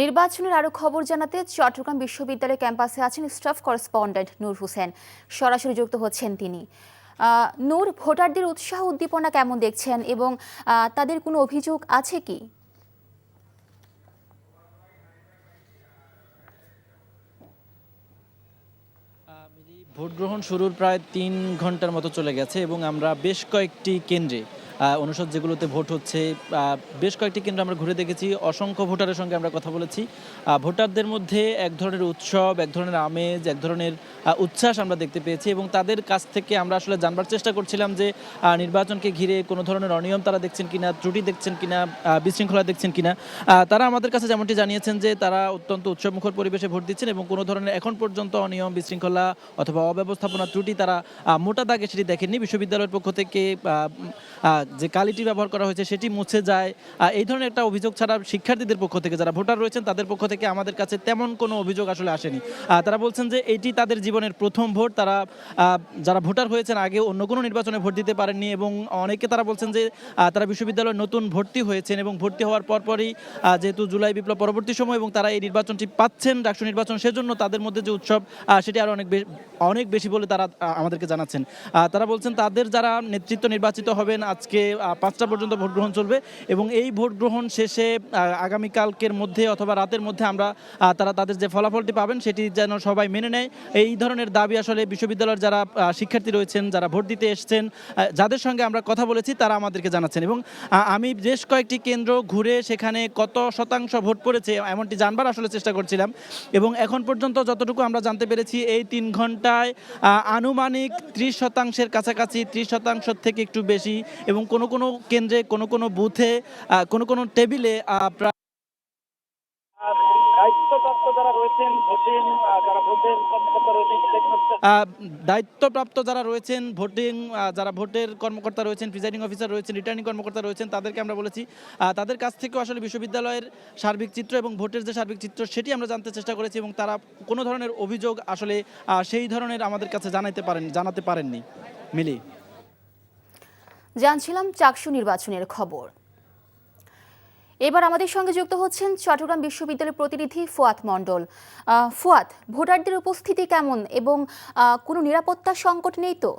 নির্বাচনের আরও খবর জানাতে চট্টগ্রাম বিশ্ববিদ্যালয় ক্যাম্পাসে আছেন স্টাফ করেসপন্ডেন্ট নূর হোসেন। সরাসরি যুক্ত হচ্ছেন তিনি। নূর, ভোটারদের উৎসাহ উদ্দীপনা কেমন দেখছেন এবং তাদের কোনো অভিযোগ আছে কি? ভোট গ্রহণ শুরুর প্রায় তিন ঘণ্টার মতো চলে গেছে এবং আমরা বেশ কয়েকটি কেন্দ্রে অনুষদ যেগুলোতে ভোট হচ্ছে বেশ কয়েকটি কেন্দ্র আমরা ঘুরে দেখেছি। অসংখ্য ভোটারের সঙ্গে আমরা কথা বলেছি। ভোটারদের মধ্যে এক ধরনের উৎসব, এক ধরনের আমেজ, এক ধরনের উচ্ছ্বাস আমরা দেখতে পেয়েছি এবং তাদের কাছ থেকে আমরা আসলে জানবার চেষ্টা করছিলাম যে নির্বাচনকে ঘিরে কোনো ধরনের অনিয়ম তারা দেখছেন কিনা, ত্রুটি দেখছেন কিনা বিশৃঙ্খলা দেখছেন কিনা। তারা আমাদের কাছে যেমনটি জানিয়েছেন যে, তারা অত্যন্ত উৎসবমুখর পরিবেশে ভোট দিচ্ছেন এবং কোনো ধরনের এখন পর্যন্ত অনিয়ম, বিশৃঙ্খলা অথবা অব্যবস্থাপনা ত্রুটি তারা মোটা দাগে সেটি দেখেননি। বিশ্ববিদ্যালয়ের পক্ষ থেকে যে কালিটি ব্যবহার করা হয়েছে সেটি মুছে যায়। এই ধরনের একটা অভিযোগ ছাড়া শিক্ষার্থীদের পক্ষ থেকে যারা ভোটার রয়েছেন, তাদের পক্ষ থেকে আমাদের কাছে তেমন কোনো অভিযোগ আসলে আসেনি। তারা বলছেন যে এটি তাদের জীবনের প্রথম ভোট। তারা যারা ভোটার হয়েছেন আগে অন্য কোনো নির্বাচনে ভোট দিতে পারেননি এবং অনেকে তারা বলছেন যে তারা বিশ্ববিদ্যালয়ে নতুন ভর্তি হয়েছেন এবং ভর্তি হওয়ার পরপরই যেহেতু জুলাই বিপ্লব পরবর্তী সময় এবং তারা এই নির্বাচনটি পাচ্ছেন রাষ্ট্র নির্বাচন সেজন্য তাদের মধ্যে যে উৎসব সেটি আরও অনেক অনেক বেশি বলে তারা আমাদেরকে জানাচ্ছেন। তারা বলছেন তাদের যারা নেতৃত্ব নির্বাচিত হবেন আজকে আহ, পাঁচটা পর্যন্ত ভোট গ্রহণ চলবে এবং এই ভোট গ্রহণ শেষে আগামীকালকের মধ্যে অথবা রাতের মধ্যে আমরা তারা তাদের যে ফলাফলটি পাবেন সেটি যেন সবাই মেনে নেয়। এই ধরনের দাবি আসলে বিশ্ববিদ্যালয়ের যারা শিক্ষার্থী রয়েছেন যারা ভোট দিতে এসছেন যাদের সঙ্গে আমরা কথা বলেছি তারা আমাদেরকে জানাচ্ছেন এবং আমি বেশ কয়েকটি কেন্দ্র ঘুরে সেখানে কত শতাংশ ভোট পড়েছে এমনটি জানবার আসলে চেষ্টা করছিলাম এবং এখন পর্যন্ত যতটুকু আমরা জানতে পেরেছি এই তিন ঘন্টায় আনুমানিক ত্রিশ শতাংশের কাছাকাছি ত্রিশ শতাংশ থেকে একটু বেশি এবং কোনো কোনো কেন্দ্রে কোনো কোনো বুথে কোনো কোনো টেবিলে প্রায় দায়িত্বপ্রাপ্ত যারা রয়েছেন ভোটিং যারা ভোটের কর্মকর্তা রয়েছেন প্রিজাইডিং অফিসার রয়েছেন রিটার্নিং কর্মকর্তা রয়েছেন তাদেরকে আমরা বলেছি তাদের কাছ থেকেও আসলে বিশ্ববিদ্যালয়ের সার্বিক চিত্র এবং ভোটের যে সার্বিক চিত্র সেটি আমরা জানতে চেষ্টা করেছি এবং তারা কোনো ধরনের অভিযোগ আসলে সেই ধরনের আমাদের কাছে জানাইতে পারেন জানাতে পারেননি। মিলি। জানছিলাম চাকসু নির্বাচনের খবর। এবার আমাদের সঙ্গে যুক্ত হচ্ছেন চট্টগ্রাম বিশ্ববিদ্যালয়ের প্রতিনিধি ফুয়াদ মণ্ডল। ফুয়াদ, ভোটারদের উপস্থিতি কেমন এবং কোনো নিরাপত্তা সংকট নেই তো?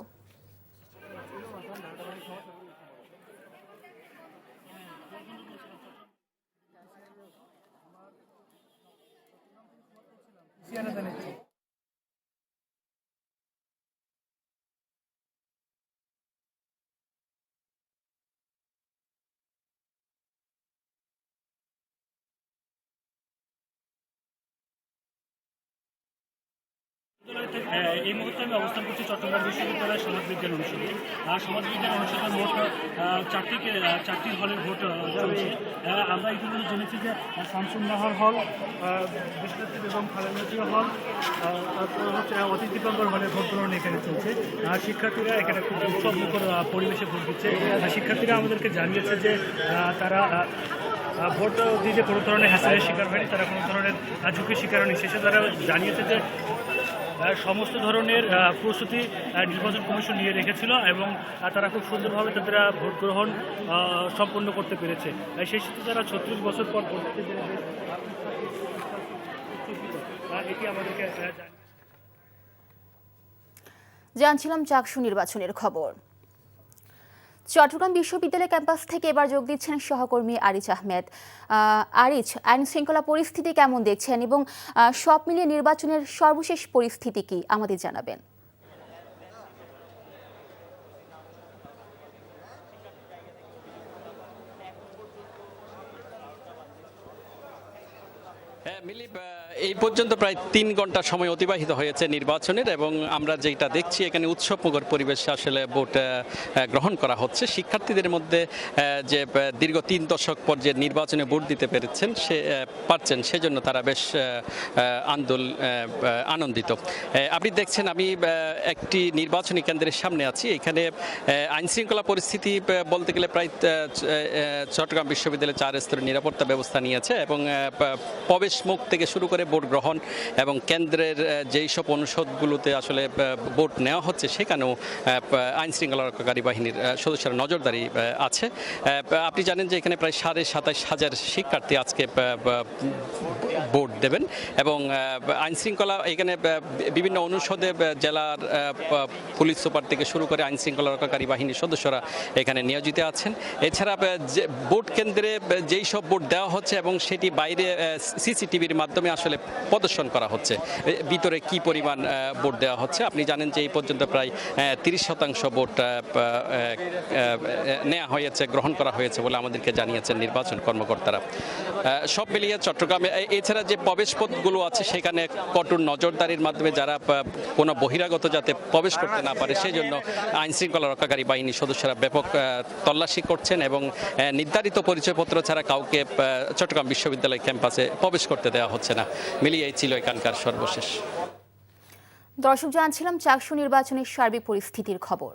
এই মুহূর্তে আমি অবস্থান করছি চট্টগ্রাম বিশ্ববিদ্যালয়ের সমাজবিজ্ঞান অনুষদে। আর সমাজবিজ্ঞান অনুষদের মোট চারটি চারটি হলের ভোট চলছে। আমরা ইতিমধ্যে জেনেছি যে শামসুন্নাহার হল বিষ্ণুদ্বীপ এবং খালেদা হল হচ্ছে অতীত দীপঙ্কর হলের ভোট গ্রহণ এখানে চলছে। আর শিক্ষার্থীরা এখানে খুব উৎসব মুখর পরিবেশে ভোট দিচ্ছে। শিক্ষার্থীরা আমাদেরকে জানিয়েছে যে তারা ভোট দিতে কোনো ধরনের হ্যাসেলের শিকার হয়নি, তারা কোনো ধরনের ঝুঁকির শিকার হয়নি। শেষে তারা জানিয়েছে যে সমস্ত ধরনের প্রস্তুতি নির্বাচন কমিশন নিয়ে রেখেছিল এবং তারা খুব সুন্দরভাবে তাদের ভোট গ্রহণ সম্পন্ন করতে পেরেছে। সেই সাথে তারা ছত্রিশ বছর পর ভোট দিতে জানছিলাম চাকসু নির্বাচনের খবর। চট্টগ্রাম বিশ্ববিদ্যালয় ক্যাম্পাস থেকে এবার যোগ দিচ্ছেন সহকর্মী আরিচ আহমেদ। আরিচ আইন শৃঙ্খলা পরিস্থিতি কেমন দেখছেন এবং সব মিলিয়ে নির্বাচনের সর্বশেষ পরিস্থিতি কি আমাদের জানাবেন। হ্যাঁ মিলি এই পর্যন্ত প্রায় তিন ঘণ্টা সময় অতিবাহিত হয়েছে নির্বাচনের এবং আমরা যেটা দেখছি, এখানে উৎসবমুখর পরিবেশে আসলে ভোট গ্রহণ করা হচ্ছে। শিক্ষার্থীদের মধ্যে যে দীর্ঘ তিন দশক পর যে নির্বাচনে ভোট দিতে পেরেছেন, সে পারছেন, সেজন্য তারা বেশ আন্দোল আনন্দিত। আপনি দেখছেন, আমি একটি নির্বাচনী কেন্দ্রের সামনে আছি। এখানে আইনশৃঙ্খলা পরিস্থিতি বলতে গেলে প্রায় চট্টগ্রাম বিশ্ববিদ্যালয় চার স্তরের নিরাপত্তা ব্যবস্থা নিয়েছে এবং প্রবেশ মুখ থেকে শুরু করে ভোট গ্রহণ এবং কেন্দ্রের যেই সব অনুষদগুলোতে আসলে ভোট নেওয়া হচ্ছে সেখানেও আইন শৃঙ্খলা রক্ষাকারী বাহিনীর সদস্যরা নজরদারি আছে। আপনি জানেন যে এখানে প্রায় সাড়ে সাতাশ হাজার শিক্ষার্থী আজকে ভোট দেবেন এবং আইন শৃঙ্খলা এখানে বিভিন্ন অনুষদে জেলার পুলিশ সুপার থেকে শুরু করে আইন শৃঙ্খলা রক্ষাকারী বাহিনীর সদস্যরা এখানে নিয়োজিত আছেন। এছাড়া ভোট কেন্দ্রে যেই সব ভোট দেওয়া হচ্ছে এবং সেটি বাইরে সিসিটিভির মাধ্যমে আসলে প্রদর্শন করা হচ্ছে। ভিতরে কি পরিমাণ ভোট দেওয়া হচ্ছে? আপনি জানেন যে এই পর্যন্ত প্রায় তিরিশ শতাংশ ভোট নেওয়া হয়েছে, গ্রহণ করা হয়েছে বলে আমাদেরকে জানিয়েছেন নির্বাচন কর্মকর্তারা। সব মিলিয়ে চট্টগ্রামে এছাড়া যে প্রবেশপথগুলো আছে, সেখানে কঠোর নজরদারির মাধ্যমে যারা কোনো বহিরাগত যাতে প্রবেশ করতে না পারে সেই জন্য আইন শৃঙ্খলা রক্ষাকারী বাহিনীর সদস্যরা ব্যাপক তল্লাশি করছেন এবং নির্ধারিত পরিচয়পত্র ছাড়া কাউকে চট্টগ্রাম বিশ্ববিদ্যালয় ক্যাম্পাসে প্রবেশ করতে দেওয়া হচ্ছে না। মিলিয়ে এই ছিল এখানকার সর্বশেষ। দর্শক, জানছিলাম চাকসু নির্বাচনের সার্বিক পরিস্থিতির খবর।